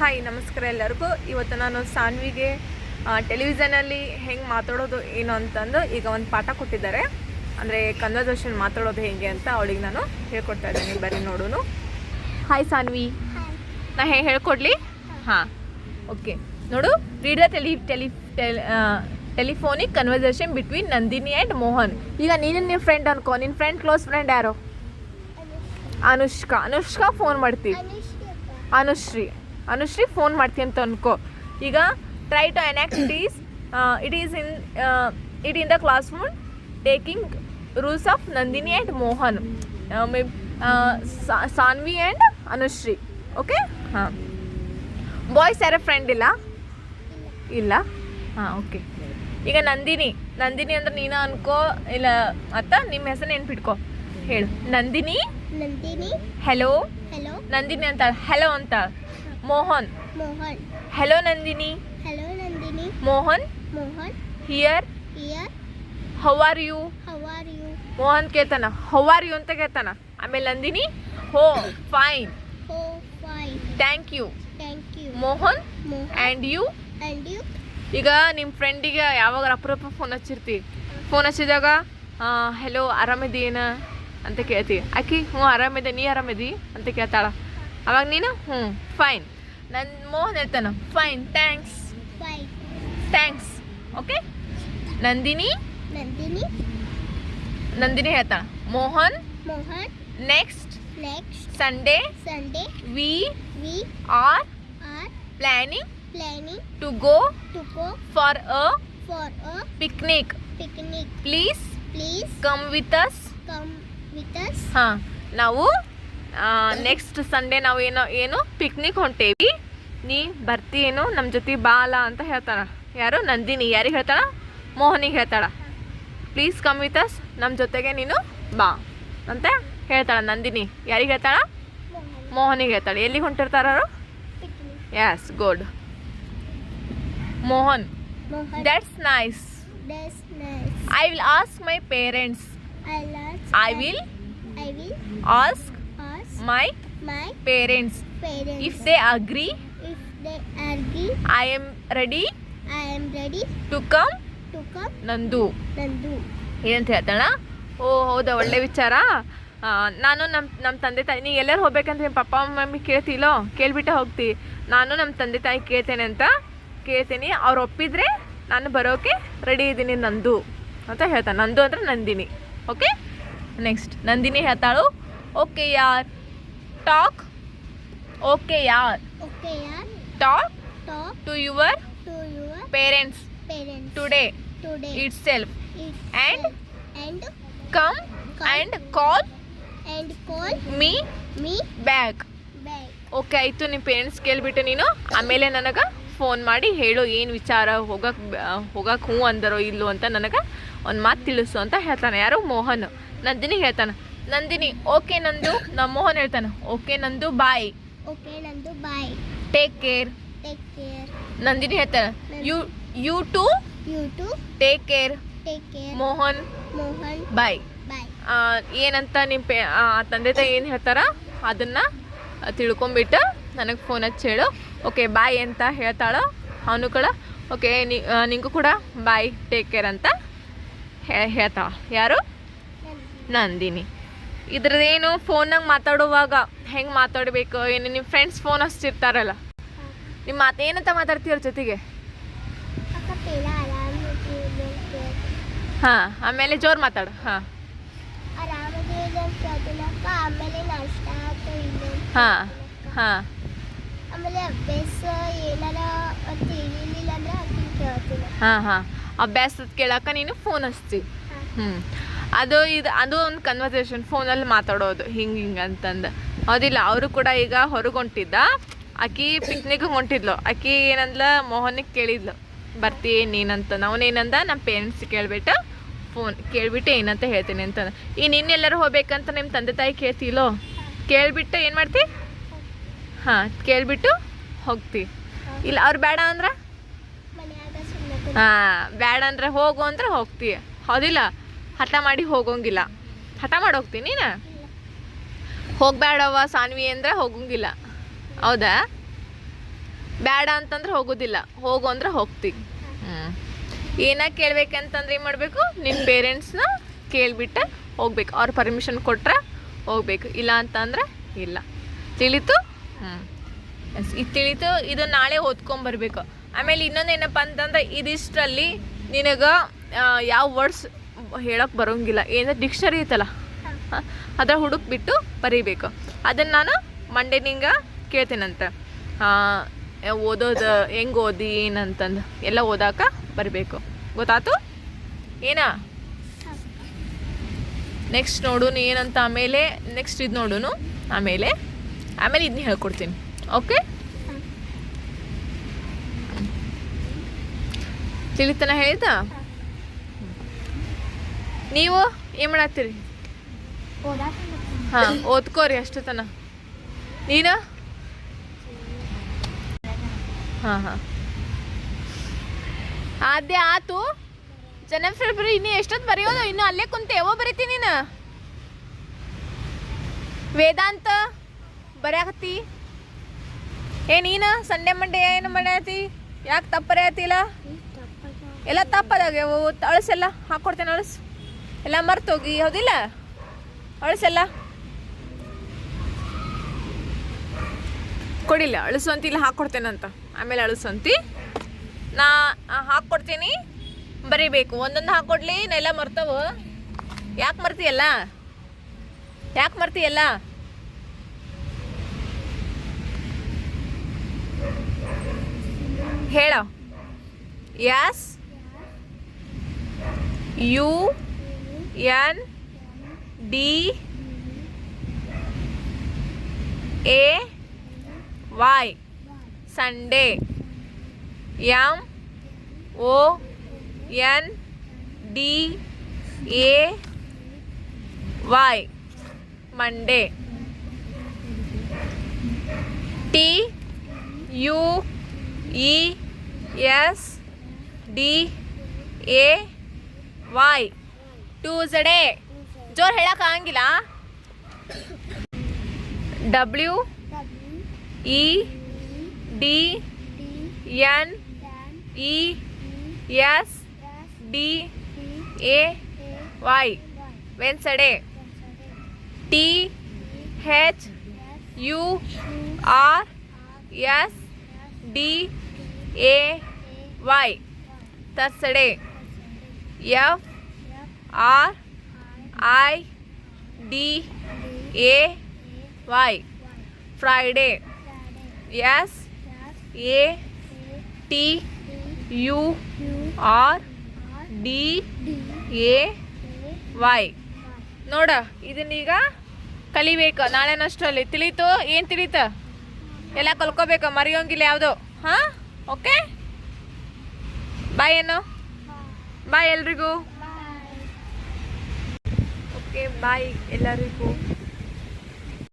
Hi ನಮಸ್ಕಾರ ಎಲ್ಲರಿಗೂ. ಇವತ್ತು ನಾನು ಸಾನ್ವಿಗೆ ಟೆಲಿವಿಷನಲ್ಲಿ ಹೆಂಗೆ ಮಾತಾಡೋದು ಏನು ಅಂತಂದು ಈಗ ಒಂದು ಪಾಠ ಕೊಟ್ಟಿದ್ದಾರೆ. ಅಂದರೆ ಕನ್ವರ್ಸೇಷನ್ ಮಾತಾಡೋದು ಹೇಗೆ ಅಂತ ಅವಳಿಗೆ ನಾನು ಹೇಳ್ಕೊಡ್ತಾ ಇದ್ದೀನಿ. ಬರೀ ನೋಡೋನು ಹಾಯ್ ಸಾನ್ವಿ. ನಾ ಹೇಗೆ ಹೇಳ್ಕೊಡ್ಲಿ? ಹಾಂ. ಓಕೆ ನೋಡು read the tele tele telephonic conversation between Nandini and Mohan. ಈಗ ನೀನು ನಿನ್ನ ಫ್ರೆಂಡ್ ಅನ್ಕೋ. ನಿನ್ನ ಫ್ರೆಂಡ್ ಕ್ಲೋಸ್ ಫ್ರೆಂಡ್ ಯಾರೋ? ಅನುಷ್ಕಾ. ಅನುಷ್ಕಾ ಫೋನ್ ಮಾಡ್ತೀವಿ ಅನುಶ್ರೀ. ಅನುಶ್ರೀ ಫೋನ್ ಮಾಡ್ತೀನಿ ಅಂತ ಅನ್ಕೋ. ಈಗ try to enact it is it is in it in the classroom taking roles of Nandini and Mohan may Saanvi and Anushree okay ಹಾಂ ಬಾಯ್ಸ್ ಯಾರ ಫ್ರೆಂಡ್ ಇಲ್ಲ? ಇಲ್ಲ? ಹಾಂ ಓಕೆ ಈಗ ನಂದಿನಿ ನಂದಿನಿ ಅಂದ್ರೆ ನೀನು ಅನ್ಕೋ ಇಲ್ಲ ಅತ್ತ ನಿಮ್ಮ ಹೆಸರು ನೆನ್ಪಿಟ್ಕೋ. ಹೇಳು. ನಂದಿನಿ ನಂದಿನಿ ಹೆಲೋ ಹಲೋ ನಂದಿನಿ ಅಂತ ಹೆಲೋ ಅಂತ. Mohan. Mohan. Hello Nandini. Hello Nandini. Mohan. Mohan. Here here how are you how are you Mohan ಕೇಳ್ತಾನ ಹೌ ಆರ್ ಯು ಅಂತ ಕೇಳ್ತಾನ ಆಮೇಲೆ Nandini oh fine oh fine thank you thank you Mohan and you and you ಈಗ ನಿಮ್ಮ ಫ್ರೆಂಡಿಗೆ ಯಾವಾಗ ಅಪರೂಪ phone ಹಚ್ಚಿರ್ತಿ? ಫೋನ್ ಹಚ್ಚಿದಾಗ ಹೆಲೋ ಆರಾಮಿದ್ದೀನ ಅಂತ ಕೇಳ್ತಿ. ಆಕಿ ಹ್ಞೂ ಆರಾಮಿದೆ ನೀ ಆರಾಮಿದಿ ಅಂತ ಕೇಳ್ತಾಳ. ಅವಾಗ ನೀನು ಹ್ಞೂ ಫೈನ್ ನನ್ನ ಮೋಹನ್ ಹೇಳ್ತಾನ fine thanks fine thanks okay Nandini Nandini Nandini ಹೇಳ್ತಾಳ Mohan Mohan next next Sunday Sunday we we are are planning planning to go to go for a for a picnic picnic please please come with us come with us ಹಾಂ ನಾವು next Sunday ನಾವು ಏನೋ ಏನು? Picnic ಹೊಂಟೇವಿ. ನೀ ಬರ್ತೀಯೇನು ನಮ್ಮ ಜೊತೆ ಬಾ ಅಲ್ಲ ಅಂತ ಹೇಳ್ತಾಳ ಯಾರು? ನಂದಿನಿ. ಯಾರಿಗೆ ಹೇಳ್ತಾಳ? ಮೋಹನಿಗೆ ಹೇಳ್ತಾಳ. ಪ್ಲೀಸ್ ಕಮ್ ವಿತ್ ಅಸ್ ನಮ್ಮ ಜೊತೆಗೆ ನೀನು ಬಾ ಅಂತ ಹೇಳ್ತಾಳ ನಂದಿನಿ. ಯಾರಿಗೆ ಹೇಳ್ತಾಳ? ಮೋಹನ್ ಮೋಹನಿಗೆ ಹೇಳ್ತಾಳೆ. ಎಲ್ಲಿಗೆ ಹೊಂಟಿರ್ತಾರ yes good Mohan. That's nice I will ask my parents I will ask my my parents parents. If they agree, if they agree I am ready I am ready to come. to come ನಂದು Nandu. ಏನಂತ ಹೇಳ್ತಾಳ ಓ ಹೌದಾ ಒಳ್ಳೆ ವಿಚಾರ. ನಾನು ನಮ್ಮ ನಮ್ಮ ತಂದೆ ತಾಯಿ ನೀ ಎಲ್ಲರೂ ಹೋಗ್ಬೇಕಂತ ನಿಮ್ಮ ಪಪ್ಪ ಮಮ್ಮಿ ಕೇಳ್ತಿಲ್ಲೋ ಕೇಳ್ಬಿಟ್ಟು ಹೋಗ್ತಿ. ನಾನು ನಮ್ಮ ತಂದೆ ತಾಯಿ ಕೇಳ್ತೇನೆ ಅಂತ ಕೇಳ್ತೀನಿ. ಅವ್ರು ಒಪ್ಪಿದ್ರೆ ನಾನು ಬರೋಕೆ ರೆಡಿ ಇದ್ದೀನಿ ನಂದು ಅಂತ ಹೇಳ್ತಾನೆ. ನಂದು ಅಂದ್ರೆ ನಂದಿನಿ. ಓಕೆ ನೆಕ್ಸ್ಟ್ ನಂದಿನಿ ಹೇಳ್ತಾಳು. ಓಕೆ ಯಾರ್? ಟಾಕ್ ಓಕೆ ಯಾರ್ Okay, yaar. Talk Talk to your to your parents parents. Today today. itself, self It and come, come and call and call me me back back. Okay ಆಯಿತು ನಿಮ್ಮ parents ಕೇಳ್ಬಿಟ್ಟು ನೀನು ಆಮೇಲೆ ನನಗೆ phone ಮಾಡಿ ಹೇಳು ಏನು ವಿಚಾರ ಹೋಗಕ್ಕೆ ಹೋಗಕ್ಕೆ ಹ್ಞೂ ಅಂದರೋ ಇಲ್ಲೋ ಅಂತ ನನಗೆ ಒಂದು ಮಾತು ತಿಳಿಸು ಅಂತ ಹೇಳ್ತಾನೆ. ಯಾರು ಮೋಹನ್? ನಂದಿನಿಗೆ ಹೇಳ್ತಾನೆ ನಂದಿನಿ ಓಕೆ ನಂದು ನಮ್ಮ ಮೋಹನ್ ಹೇಳ್ತಾನೆ okay Nandu bye okay Nandu bye take care take care Nandini ಹೇಳ್ತಾನೆ you you to you to take care take care Mohan? Mohan. Bye bye ಏನಂತ ನಿಮ್ಮ ಪೇ ತಂದೆ ತಾಯಿ ಏನು ಹೇಳ್ತಾರ? ಅದನ್ನು ತಿಳ್ಕೊಂಬಿಟ್ಟು ನನಗೆ ಫೋನ್ ಹಚ್ಚಿ ಹೇಳು. ಓಕೆ ಬಾಯ್ ಅಂತ ಹೇಳ್ತಾಳೋ ಅವನು ಕೂಡ ಓಕೆ ನಿಂಗೂ ಕೂಡ ಬಾಯ್ ಟೇಕ್ ಕೇರ್ ಅಂತ ಹೇ ಹೇಳ್ತಾಳ. ಯಾರು? ನಂದಿನಿ. ಇದ್ರದ್ದೇನು ಫೋನಾಗ ಮಾತಾಡುವಾಗ ಹೆಂಗೆ ಮಾತಾಡಬೇಕು? ಏನು ನಿಮ್ಮ ಫ್ರೆಂಡ್ಸ್ ಫೋನ್ ಹಚ್ಚಿರ್ತಾರಲ್ಲ. ನಿಮ್ಮ ಮಾತು ಏನಂತ ಮಾತಾಡ್ತೀರ ಜೊತೆಗೆ? ಹಾಂ, ಆಮೇಲೆ ಜೋರು ಮಾತಾಡು, ಹಾಂ. ಹಾಂ ಹಾಂ. ಆಮೇಲೆ ಅಭ್ಯಾಸ ಏನಾರ ಅಂದ್ರೆ ಹಾಂ ಹಾಂ. ಅಭ್ಯಾಸದ ಕೇಳಾಕ ನೀನು ಫೋನ್ ಹಚ್ತಿ. ಹ್ಞೂ ಅದು ಇದು ಅದು ಒಂದು ಕನ್ವರ್ಸೇಷನ್ ಫೋನಲ್ಲಿ ಮಾತಾಡೋದು ಹಿಂಗೆ ಹಿಂಗೆ ಅಂತಂದು. ಹೌದಿಲ್ಲ ಅವರು ಕೂಡ ಈಗ ಹೊರಗೆ ಹೊಂಟಿದ್ದ ಆಕಿ ಪಿಕ್ನಿಕ್ ಹೊಂಟಿದ್ಲು. ಆಕಿ ಏನಂದ್ಲ ಮೋಹನಿಗೆ ಕೇಳಿದ್ಲು. ಬರ್ತಿ ನೀನಂತ ಅವನೇನಂದ ನಮ್ಮ ಪೇರೆಂಟ್ಸ್ ಕೇಳ್ಬಿಟ್ಟು ಫೋನ್ ಕೇಳ್ಬಿಟ್ಟು ಏನಂತ ಹೇಳ್ತೀನಿ ಅಂತ ಈ ನಿನ್ನೆಲ್ಲರೂ ಹೋಗ್ಬೇಕಂತ ನಿಮ್ಮ ತಂದೆ ತಾಯಿ ಕೇಳ್ತಿಲ್ಲೋ ಕೇಳ್ಬಿಟ್ಟು ಏನು ಮಾಡ್ತಿ? ಹಾಂ ಕೇಳ್ಬಿಟ್ಟು ಹೋಗ್ತಿ. ಇಲ್ಲ ಅವ್ರು ಬೇಡ ಅಂದ್ರೆ? ಹಾಂ ಬೇಡ ಅಂದ್ರೆ ಹೋಗು ಅಂದ್ರೆ ಹೋಗ್ತಿ. ಹೌದಿಲ್ಲ? ಹಠ ಮಾಡಿ ಹೋಗೋಂಗಿಲ್ಲ. ಹಠ ಮಾಡಿ ಹೋಗ್ತೀನಿ ನೀನು? ಹೋಗ್ಬೇಡವ್ವ ಸಾನ್ವಿ ಅಂದ್ರೆ ಹೋಗೋಂಗಿಲ್ಲ. ಹೌದಾ? ಬೇಡ ಅಂತಂದ್ರೆ ಹೋಗೋದಿಲ್ಲ. ಹೋಗು ಅಂದ್ರೆ ಹೋಗ್ತೀನಿ ಹ್ಞೂ ಏನ ಕೇಳ್ಬೇಕಂತಂದ್ರೆ ಏನು ಮಾಡಬೇಕು? ನಿಮ್ಮ ಪೇರೆಂಟ್ಸ್ನ ಕೇಳಿಬಿಟ್ಟು ಹೋಗ್ಬೇಕು. ಅವ್ರ ಪರ್ಮಿಷನ್ ಕೊಟ್ರೆ ಹೋಗ್ಬೇಕು. ಇಲ್ಲ ಅಂತಂದ್ರೆ ಇಲ್ಲ. ತಿಳಿತು? ಹ್ಞೂ ಇದು ತಿಳಿತು. ಇದು ನಾಳೆ ಓದ್ಕೊಂಬರ್ಬೇಕು. ಆಮೇಲೆ ಇನ್ನೊಂದು ಏನಪ್ಪ ಅಂತಂದ್ರೆ ಇದಿಷ್ಟರಲ್ಲಿ ನಿನಗೆ ಯಾವ ವರ್ಡ್ಸ್ ಹೇಳಕ್ಕೆ ಬರೋಂಗಿಲ್ಲ. ಏನಂದ್ರೆ ಡಿಕ್ಷನರಿ ಐತಲ್ಲ ಅದರ ಹುಡುಕ್ಬಿಟ್ಟು ಬರೀಬೇಕು. ಅದನ್ನು ನಾನು ಮಂಡೇ ನಿಂಗೆ ಕೇಳ್ತೀನಂತೆ ಓದೋದು ಹೆಂಗೆ ಓದಿ ಏನಂತಂದು ಎಲ್ಲ ಓದಾಕ ಬರಬೇಕು. ಗೊತ್ತಾತು? ಏನಾ? ನೆಕ್ಸ್ಟ್ ನೋಡೋಣ ಏನಂತ ಆಮೇಲೆ ನೆಕ್ಸ್ಟ್ ಇದು ನೋಡೋಣ ಆಮೇಲೆ ಆಮೇಲೆ ಇದನ್ನ ಹೇಳ್ಕೊಡ್ತೀನಿ. ಓಕೆ ತಿಳಿತನ ಹೇಳಿದ ನೀವು ಏನು ಮಾಡತ್ತೀರಿ ಹಾಂ, ಓದ್ಕೋರಿ ಅಷ್ಟು ತನ. ನೀನು? ಹಾಂ ಹಾಂ. ಅದೇ ಆತು. ಜನವರಿ, ಫೆಬ್ರವರಿ, ಇನ್ನು ಎಷ್ಟೊತ್ತು ಬರೆಯೋದು? ಇನ್ನು ಅಲ್ಲೇ ಕುಂತೆ ಯಾವ ಬರೀತಿ ನೀನು? ವೇದಾಂತ ಬರ್ಯಾಕತ್ತಿ ಏ, ನೀನು? ಸಂಡೆ, ಮಂಡೆ ಏನು ಮಾಡ್ಯಾತಿ? ಯಾಕೆ ತಪ್ಪು ಬರೆಯತ್ತಿಲ್ಲ ಎಲ್ಲ ತಪ್ಪದಾಗ ಅಳಸೆಲ್ಲ ಹಾಕ್ಕೊಡ್ತೇನೆ ಅಳಸು. ಎಲ್ಲ ಮರ್ತೋಗಿ ಹೌದಿಲ್ಲ? ಅಳಸೆಲ್ಲ? ಕೊಡಿಲ್ಲ, ಅಳಿಸು ಇಲ್ಲ ಹಾಕ್ಕೊಡ್ತೇನಂತ ಆಮೇಲೆ ಅಳಿಸಂತಿ ನಾ ಹಾಕ್ಕೊಡ್ತೀನಿ ಬರೀಬೇಕು. ಒಂದೊಂದು ಹಾಕ್ಕೊಡ್ಲಿ ನೆಲ್ಲ ಮರ್ತವು. ಯಾಕೆ ಮರ್ತೀಯಲ್ಲ? ಯಾಕೆ ಮರ್ತೀಯಲ್ಲ? ಹೇಳ. S U N D A. Y. Sunday. M O. N D. A. Y. Monday. T. U. E. S. D. A. Y. Tuesday ಜೋರ್ ಹೇಳಕ್ ಆಗಂಗಿಲ್ಲ. W E D N E S D A Y Wednesday T H U R S D A Y Thursday F R I D A Y Friday S A T U R D A Y ನೋಡ ಇದನ್ನೀಗ ಕಲಿಬೇಕು. ನಾಳೆನಷ್ಟರಲ್ಲಿ. ತಿಳೀತು? ಏನು ತಿಳಿತ? ಎಲ್ಲ ಕಲ್ಕೋಬೇಕು. ಮರೆಯೋಂಗಿಲ್ಲ ಯಾವುದು. ಹಾಂ? Okay bye ಏನು ಬಾಯ್ ಎಲ್ರಿಗೂ. Okay bye ಎಲ್ಲರಿಗೂ